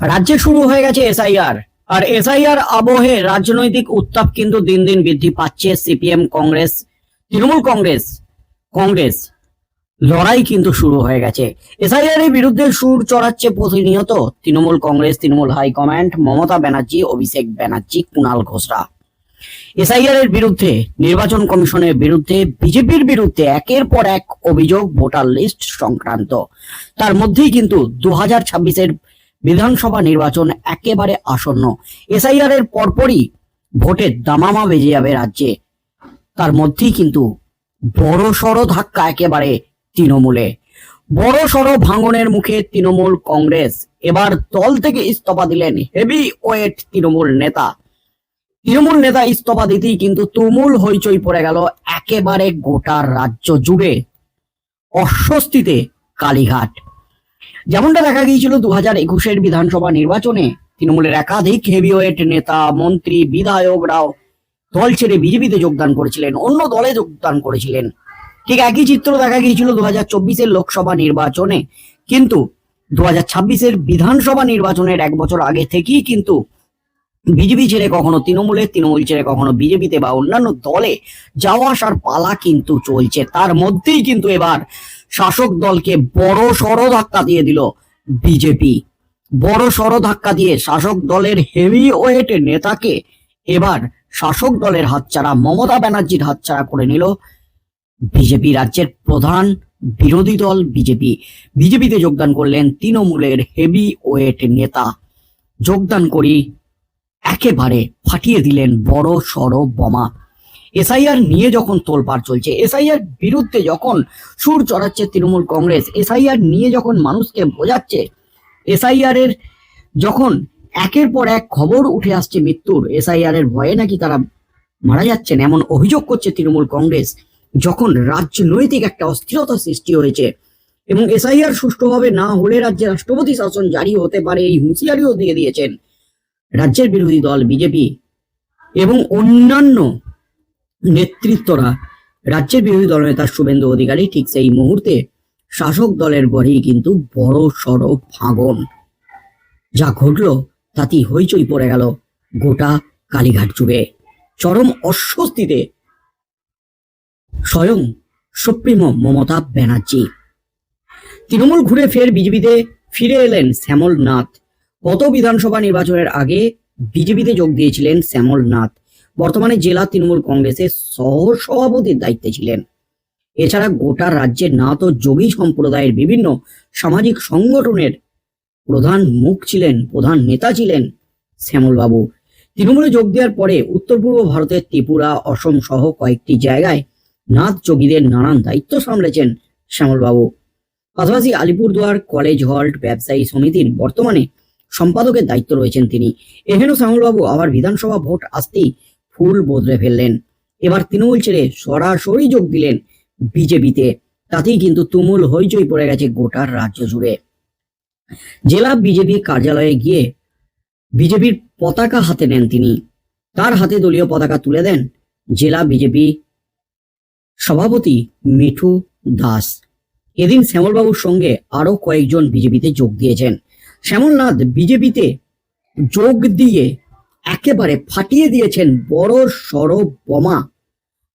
রাজ্যে শুরু হয়ে গেছে এসআইআর। আর এসআইআর আবহে রাজনৈতিক উত্তাপ কিন্তু দিন দিন বৃদ্ধি পাচ্ছে সিপিএম কংগ্রেস, তৃণমূল কংগ্রেস কংগ্রেস। লড়াই কিন্তু শুরু হয়ে গেছে। এসআইআর এর বিরুদ্ধে সুর চড়াচ্ছে প্রতিনিয়ত তৃণমূল কংগ্রেস, তৃণমূল হাইকমান্ড মমতা ব্যানার্জি, অভিষেক ব্যানার্জি, কুণাল ঘোষরা। এসআইআর এর বিরুদ্ধে, নির্বাচন কমিশনের বিরুদ্ধে, বিজেপির বিরুদ্ধে একের পর এক অভিযোগ, ভোটার লিস্ট সংক্রান্ত। তার মধ্যেই কিন্তু দু হাজার ছাব্বিশের বিধানসভা নির্বাচন একেবারে আসন্ন। এসআইআর এর পরপরই ভোটের দামামা বেজে যাবে রাজ্যে। তার মধ্যেই কিন্তু বড় সড় ধাক্কা একেবারে তৃণমূলে। বড় সড় ভাঙনের মুখে তৃণমূল কংগ্রেস এবার দল থেকে ইস্তফা দিলেন হেভি ওয়েট তৃণমূল নেতা। তৃণমূল নেতা ইস্তফা দিতেই কিন্তু তুমুল হইচই পড়ে গেল একেবারে গোটা রাজ্য জুড়ে। অস্বস্তিতে কালীঘাট। যেমনটা দেখা গিয়েছিল দু হাজার একুশের বিধানসভা নির্বাচনে, তৃণমূলের একাধিক হেভিওয়েট নেতা, মন্ত্রী বিধায়করাও দল ছেড়ে বিজেপিতে যোগদান করেছিলেন, অন্য দলে যোগদান করেছিলেন। ঠিক একই চিত্র দেখা গিয়েছিল দু হাজার চব্বিশের লোকসভা নির্বাচনে, কিন্তু দু হাজার ছাব্বিশের বিধানসভা নির্বাচনের এক বছর আগে থেকেই কিন্তু বিজেপি ছেড়ে কখনো তৃণমূলে, তৃণমূল ছেড়ে কখনো বিজেপিতে বা অন্যান্য দলে যাওয়া আসার পালা কিন্তু চলছে। তার মধ্যেই কিন্তু এবার শাসক দলকে বড় সড় ধাক্কা দিয়ে দিল বিজেপি। বড় সড় ধাক্কা দিয়ে শাসক দলের হেভি ওয়েট নেতাকে এবার শাসক দলের হাতছাড়া মমতা ব্যানার্জির হাতছাড়া করে নিল বিজেপি রাজ্যের প্রধান বিরোধী দল বিজেপি। বিজেপিতে যোগদান করলেন তৃণমূলের হেভি ওয়েট নেতা। যোগদান করি একেবারে ফাটিয়ে দিলেন বড় সড় বোমা। এসআইআর নিয়ে যখন তোলপাড় চলছে, এসআইআর বিরুদ্ধে যখন সুর চড়াচ্ছে তৃণমূল কংগ্রেস, এসআইআর নিয়ে যখন মানুষকে বোঝাচ্ছে, এসআইআর এর যখন একের পর এক খবর উঠে আসছে মৃত্যুর, এসআইআর এর ভয়ে নাকি তারা মারা যাচ্ছেন এমন অভিযোগ করছে তৃণমূল কংগ্রেস, যখন রাজনৈতিক একটা অস্থিরতা সৃষ্টি হয়েছে এবং এসআইআর সুষ্ঠুভাবে না হলে রাজ্যে রাষ্ট্রপতি শাসন জারি হতে পারে এই হুঁশিয়ারিও দিয়ে দিয়েছেন রাজ্যের বিরোধী দল বিজেপি এবং অন্যান্য নেতৃত্বরা রাজ্যের বিরোধী দল নেতা শুভেন্দু অধিকারী ঠিক সেই মুহূর্তে শাসক দলের গড়েই কিন্তু বড় সড় ভাঙন যা ঘটল তাতেই হইচই পড়ে গেল গোটা কালীঘাট যুগে চরম অস্বস্তিতে স্বয়ং সুপ্রিমো মমতা ব্যানার্জি। তৃণমূল ঘুরে ফের বিজেপিতে ফিরে এলেন শ্যামল নাথ গত বিধানসভা নির্বাচনের আগে বিজেপিতে যোগ দিয়েছিলেন শ্যামল নাথ বর্তমানে জেলা তৃণমূল কংগ্রেসের সহ সভাপতির দায়িত্বে ছিলেন। এছাড়া গোটা রাজ্যের না তো যোগী সম্প্রদায়ের বিভিন্ন সামাজিক সংগঠনের প্রধান মুখ ছিলেন, প্রধান নেতা ছিলেন শ্যামলবাবু। তৃণমূলে যোগ দেওয়ার পরে উত্তর পূর্ব ভারতের ত্রিপুরা, অসম সহ কয়েকটি জায়গায় নাথ যোগীদের নানান দায়িত্ব সামলেছেন শ্যামলবাবু। পাশাপাশি আলিপুরদুয়ার কলেজ হল্ট ব্যবসায়ী সমিতির বর্তমানে সম্পাদকের দায়িত্ব রয়েছেন তিনি। এহেন শ্যামলবাবু আবার বিধানসভা ভোট আসতেই ফুল বদলে ফেললেন। এবার তৃণমূল ছেড়ে সরাসরি যোগ দিলেন বিজেপিতে। তাতেই কিন্তু তুমুল হইচই পড়ে গেছে গোটার রাজ্য জুড়ে। জেলা বিজেপি কার্যালয়ে গিয়ে বিজেপির পতাকা হাতে নেন তিনি। তার হাতে দলীয় পতাকা তুলে দেন জেলা বিজেপি সভাপতি মিঠু দাস। এদিন শ্যামলবাবুর সঙ্গে আরও কয়েকজন বিজেপিতে যোগ দিয়েছেন। শ্যামলনাথ বিজেপিতে যোগ দিয়ে একেবারে ফাটিয়ে দিয়েছেন বড় সড় বোমা।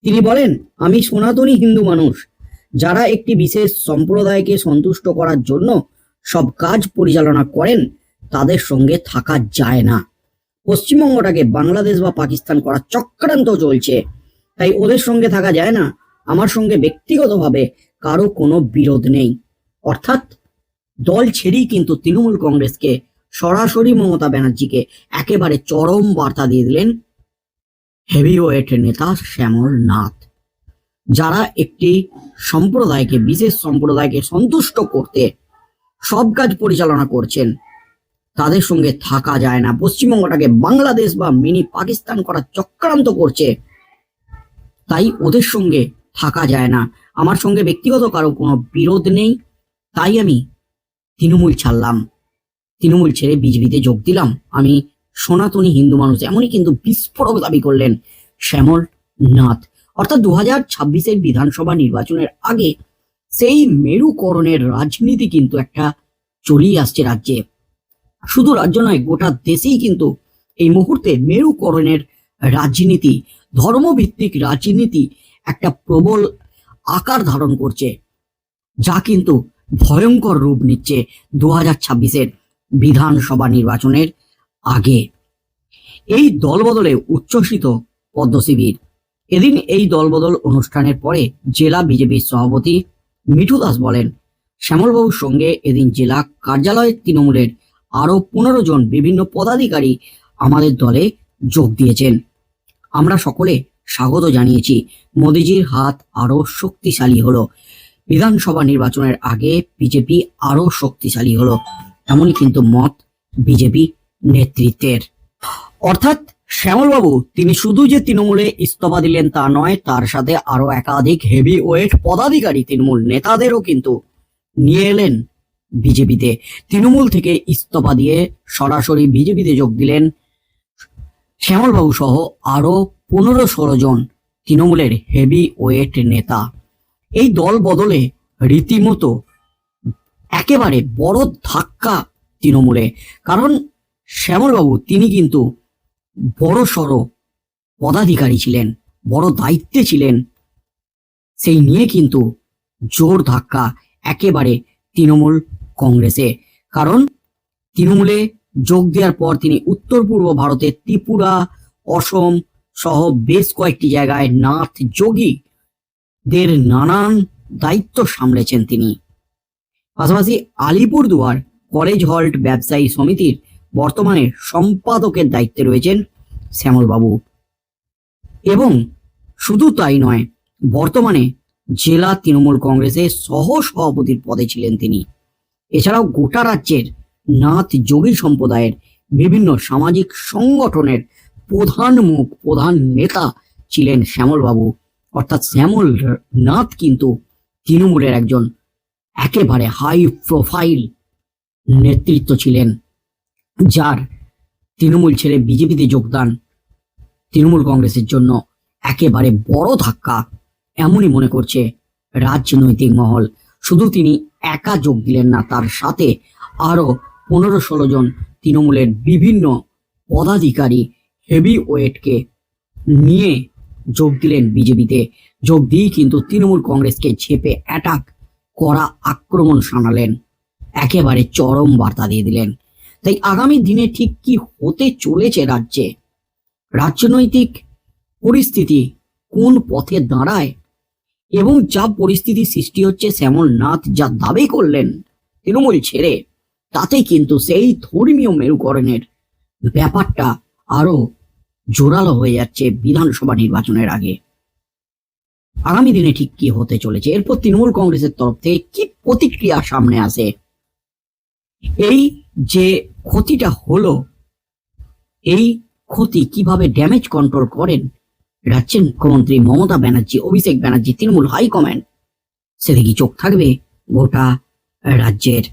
তিনি বলেন, আমি সনাতনী হিন্দু মানুষ। যারা একটি বিশেষ সম্প্রদায়কে সন্তুষ্ট করার জন্য সব কাজ পরিচালনা করেন, তাদের সঙ্গে থাকা যায় না। পশ্চিমবঙ্গটাকে বাংলাদেশ বা পাকিস্তান করার চক্রান্ত চলছে। তাই ওদের সঙ্গে থাকা যায় না। আমার সঙ্গে ব্যক্তিগতভাবে কারও কোনো বিরোধ নেই। অর্থাৎ দল ছেড়েই কিন্তু তৃণমূল কংগ্রেসকে সরাসরি মমতা ব্যানার্জিকে একেবারে চরম বার্তা দিয়ে দিলেন হেভিওয়েট নেতা শ্যামল নাথ, যারা একটি সম্প্রদায়কে, বিশেষ সম্প্রদায়কে সন্তুষ্ট করতে সব কাজ পরিচালনা করছেন। তাদের সঙ্গে থাকা যায় না। পশ্চিমবঙ্গটাকে বাংলাদেশ বা মিনি পাকিস্তান করার চক্রান্ত করছে, তাই ওদের সঙ্গে থাকা যায় না। আমার সঙ্গে ব্যক্তিগত কারও কোনো বিরোধ নেই, তাই আমি তৃণমূল ছাড়লাম। তৃণমূল ছেড়ে বিজেপিতে যোগ দিলাম। আমি সনাতনী হিন্দু মানুষ, এমনই কিন্তু বিস্ফোরক দাবি করলেন শ্যামল নাথ অর্থাৎ দু হাজার ছাব্বিশের বিধানসভা নির্বাচনের আগে সেই মেরুকরণের রাজনীতি কিন্তু একটা চলিয়ে আসছে রাজ্যে। শুধু রাজ্য নয়, গোটা দেশেই কিন্তু এই মুহূর্তে মেরুকরণের রাজনীতি, ধর্মভিত্তিক রাজনীতি একটা প্রবল আকার ধারণ করছে, যা কিন্তু ভয়ঙ্কর রূপ নিচ্ছে দু হাজার ছাব্বিশের। বিধানসভা নির্বাচনের আগে। এই দলবদলে উচ্ছ্বসিত পদ্মশিবির এদিন এই দলবদল অনুষ্ঠানের পরে জেলা বিজেপির সভাপতি মিঠু দাস বলেন, শ্যামলবাবুর সঙ্গে এদিন জেলা কার্যালয়ের তৃণমূলের আরও পনেরো জন বিভিন্ন পদাধিকারী আমাদের দলে যোগ দিয়েছেন। আমরা সকলে স্বাগত জানিয়েছি। মোদিজির হাত আরও শক্তিশালী হলো। বিধানসভা নির্বাচনের আগে বিজেপি আরও শক্তিশালী হলো। এমনই কিন্তু মত বিজেপি নেতৃত্বের। অর্থাৎ শ্যামলবাবু, তিনি শুধু যে তৃণমূলে ইস্তফা দিলেন তা নয়, তার সাথে আরও একাধিক হেভি ওয়েট পদাধিকারী তৃণমূল নেতাদেরও কিন্তু নিয়ে এলেন বিজেপিতে। তৃণমূল থেকে ইস্তফা দিয়ে সরাসরি বিজেপিতে যোগ দিলেন শ্যামলবাবু সহ আরও পনেরো ষোলো জন তৃণমূলের হেভি ওয়েট নেতা। এই দল বদলে রীতিমতো একেবারে বড় ধাক্কা তৃণমূলে। কারণ শ্যামলবাবু, তিনি কিন্তু বড় সড়ো পদাধিকারী ছিলেন, বড় দায়িত্বে ছিলেন। সেই নিয়ে কিন্তু জোর ধাক্কা একেবারে তৃণমূল কংগ্রেসে। কারণ তৃণমূলে যোগ দেওয়ার পর তিনি উত্তর পূর্ব ভারতের ত্রিপুরা, অসম সহ বেশ কয়েকটি জায়গায় নাথ যোগী দের নানান দায়িত্ব সামলেছেন তিনি। পাশাপাশি আলিপুরদুয়ার কলেজ হল্ট ব্যবসায়ী সমিতির বর্তমানে সম্পাদকের দায়িত্বে রয়েছেন শ্যামলবাবু। এবং শুধু তাই নয়, বর্তমানে জেলা তৃণমূল কংগ্রেসের সহ সভাপতির পদে ছিলেন তিনি। এছাড়াও গোটা রাজ্যের নাথ যোগী সম্প্রদায়ের বিভিন্ন সামাজিক সংগঠনের প্রধান মুখ, প্রধান নেতা ছিলেন শ্যামলবাবু। অর্থাৎ শ্যামল নাথ কিন্তু তৃণমূলের একজন একেবারে হাই প্রোফাইল নেতৃত্ব ছিলেন, যার তৃণমূল ছেড়ে বিজেপিতে যোগদান তৃণমূল কংগ্রেসের জন্য একেবারে বড় ধাক্কা এমনই মনে করছে রাজনৈতিক মহল। শুধু তিনি একা যোগ দিলেন না, তার সাথে আরও পনেরো ষোলো জন তৃণমূলের বিভিন্ন পদাধিকারী হেভি ওয়েটকে নিয়ে যোগ দিলেন বিজেপিতে। যোগ দিয়ে কিন্তু তৃণমূল কংগ্রেসকে ছেপে অ্যাটাক করা আক্রমণ শানালেন একেবারে চরম বার্তা দিয়ে দিলেন। তাই আগামী দিনে ঠিক কি হতে চলেছে রাজ্যে? রাজনৈতিক পরিস্থিতি কোন পথে দাঁড়ায় এবং যা পরিস্থিতি সৃষ্টি হচ্ছে শ্যামল নাথ যা দাবি করলেন তৃণমূল ছেড়ে তাতে কিন্তু সেই ধর্মীয় মেরুকরণের ব্যাপারটা আরও জোরালো হয়ে যাচ্ছে বিধানসভা নির্বাচনের আগে। আগামী দিনে ঠিক কি হতে চলেছে? এরপর তৃণমূল কংগ্রেসের তরফ থেকে কি প্রতিক্রিয়া সামনে আসে? এই যে ক্ষতিটা হলো, এই ক্ষতি কীভাবে ড্যামেজ কন্ট্রোল করেন রাজ্যের মুখ্যমন্ত্রী মমতা ব্যানার্জি, অভিষেক ব্যানার্জি, তৃণমূল হাইকম্যান্ড সেদিকে চোখ থাকবে গোটা রাজ্যের